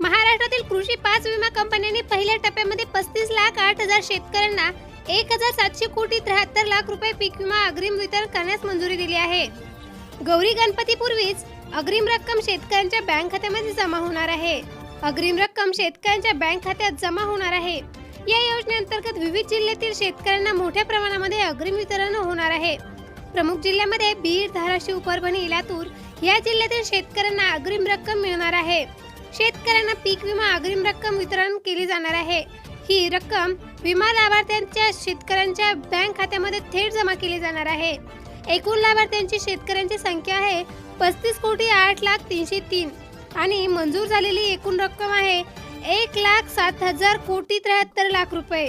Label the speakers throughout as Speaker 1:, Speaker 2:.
Speaker 1: महाराष्ट्रातील कृषी पाच विमा कंपन्यांनी पहिल्या टप्प्यामध्ये पस्तीस लाख आठ हजार शेतकऱ्यांना एक हजार सातशे कोटी त्र्याहत्तर लाख रुपये पीक विमा अग्रिम वितरण करण्यास मंजुरी दिली आहे. गौरी गणपतीपूर्वीच अग्रिम रक्कम शेतकऱ्यांच्या बँक खात्यामध्ये जमा होणार आहे. अग्रिम रक्कम शेतकऱ्यांच्या बँक खात्यात जमा होणार आहे. या योजनेअंतर्गत विविध जिल्ह्यातील शेतकऱ्यांना मोठ्या प्रमाणामध्ये अग्रिम वितरण होणार आहे. प्रमुख जिल्ह्यामध्ये बीड धाराशिव परभणी लातूर या जिल्ह्यातील शेतकऱ्यांना अग्रिम रक्कम मिळणार आहे. शेतकऱ्यांना पीक विमा अग्रिम रक्कम वितरण केली जाणार आहे. ही रक्कम विमा लाभार्थ्यांच्या शेतकऱ्यांच्या बँक खात्यामध्ये थेट जमा केली जाणार आहे. एकूण लाभार्थ्यांची शेतकऱ्यांची संख्या आहे पस्तीस कोटी आठ लाख तीनशे तीन आणि मंजूर झालेली एकूण रक्कम आहे एक लाख सात हजार कोटी त्र्याहत्तर लाख रुपये.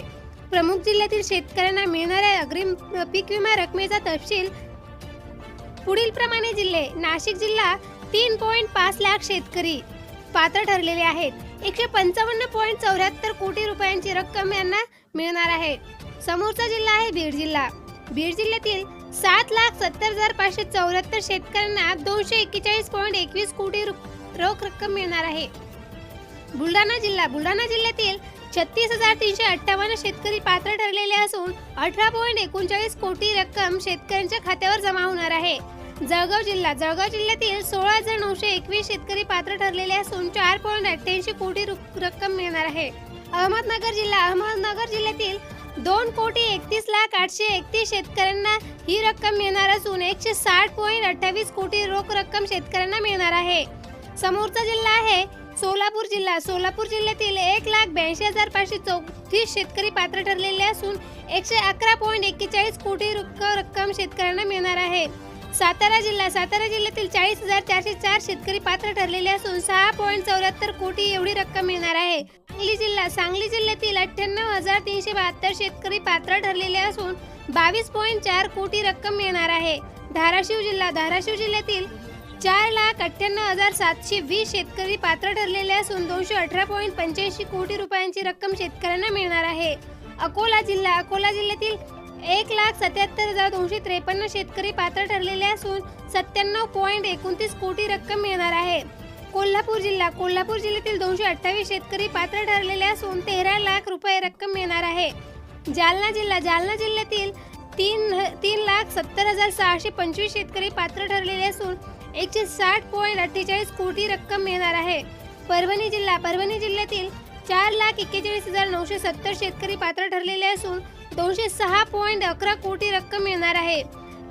Speaker 1: प्रमुख जिल्ह्यातील शेतकऱ्यांना मिळणाऱ्या अग्रिम पीक विमा रकमेचा तपशील पुढील प्रमाणे जिल्हे नाशिक जिल्हा तीन पॉईंट पाच लाख शेतकरी. पात्र ठरलेले आहेत. एकशे पंचावन्न पॉईंट चौऱ्याहत्तर कोटी रुपयांची रक्कम यांना मिळणार आहे. समोरचा जिल्हा आहे बीड जिल्हा. बीड जिल्ह्यातील सात लाख सत्तर हजार पाचशे चौऱ्याहत्तर शेतकऱ्यांना दोनशे एक्केचाळीस पॉईंट एकवीस कोटी रु- रोख रक्कम मिळणार आहे. बुलढाणा जिल्हा बुलढाणा जिल्ह्यातील छत्तीस हजार तीनशे अठ्ठावन्न शेतकरी पात्र ठरलेले असून अठरा पॉईंट एकोणचाळीस कोटी रक्कम शेतकऱ्यांच्या खात्यावर जमा होणार आहे. जळगाव जिल्हा जळगाव जिल्ह्यातील सोळा हजार नऊशे एकवीस शेतकरी पात्र ठरलेले असून चार पॉईंट अठ्ठ्याऐंशी कोटी रक्कम मिळणार आहे. अहमदनगर जिल्हा अहमदनगर जिल्ह्यातील दोन कोटी एकतीस लाख आठशे एकतीस शेतकऱ्यांना ही रक्कम मिळणार असून एकशे साठ पॉईंट अठ्ठावीस कोटी रोख रक्कम शेतकऱ्यांना मिळणार आहे. समोरचा जिल्हा आहे सोलापूर जिल्हा. सोलापूर जिल्ह्यातील एक लाख ब्याऐंशी हजार पाचशे चौतीस शेतकरी पात्र ठरलेले असून एकशे अकरा पॉईंट एक्केचाळीस कोटी रुक- रक्कम शेतकऱ्यांना मिळणार आहे. सातारा जिल्हा सातारा जिल्ह्यातील चाळीस हजार चारशे चार शेतकरी पात्र ठरलेले असून सहा पॉईंट चौऱ्याहत्तर कोटी एवढी रक्कम मिळणार आहे. सांगली जिल्हा सांगली जिल्ह्यातील अठ्ठ्याण्णव हजार तीनशे बहात्तर शेतकरी पात्र ठरलेले असून बावीस पॉईंट चार कोटी रक्कम मिळणार आहे. धाराशिव जिल्हा धाराशिव जिल्ह्यातील चार लाख अठ्ठ्याण्णव हजार सातशे वीस शेतकरी पात्र ठरलेले असून दोनशे अठरा पॉईंट पंच्याऐंशी कोटी रुपयांची रक्कम शेतकऱ्यांना मिळणार आहे. अकोला जिल्हा अकोला जिल्ह्यातील एक लाख सत्याहत्तर हजार दोनशे त्रेपन्न शेतकरी पात्र ठरलेले असून सत्त्याण्णव पॉईंट एकोणतीस कोटी रक्कम मिळणार आहे. कोल्हापूर जिल्हा कोल्हापूर जिल्ह्यातील दोनशे अठ्ठावीस शेतकरी पात्र ठरलेले असून तेरा लाख रुपये रक्कम मिळणार आहे. जालना जिल्हा जालना जिल्ह्यातील तीन तीन लाख सत्तर हजार सहाशे पंचवीस शेतकरी पात्र ठरलेले असून एकशे साठ पॉईंट अठ्ठेचाळीस कोटी रक्कम मिळणार आहे. परभणी जिल्हा परभणी जिल्ह्यातील चार लाख एक्केचाळीस हजार नऊशे सत्तर शेतकरी पात्र ठरलेले असून दोनशे सहा पॉईंट अकरा कोटी रक्कम मिळणार आहे.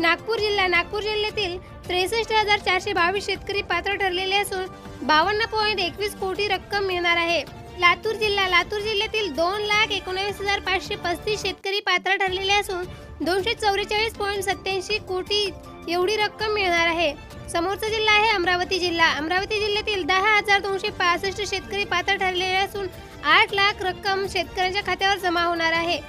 Speaker 1: नागपूर जिल्हा नागपूर जिल्ह्यातील त्रेसष्ट हजार चारशे बावीस शेतकरी पात्र ठरलेले असून बावन्न पॉईंट एकवीस कोटी रक्कम मिळणार आहे. लातूर जिल्हा लातूर जिल्ह्यातील दोन लाख एकोणावीस हजार पाचशे पस्तीस शेतकरी पात्र ठरलेले असून दोनशे चौवेचाळीस पॉईंट सत्याऐंशी कोटी एवढी रक्कम मिळणार आहे. समोरचा जिल्हा आहे अमरावती जिल्हा. अमरावती जिल्ह्यातील दहा हजार दोनशे पासष्ट शेतकरी पात्र ठरलेले असून आठ लाख रक्कम शेतकऱ्यांच्या खात्यावर जमा होणार आहे.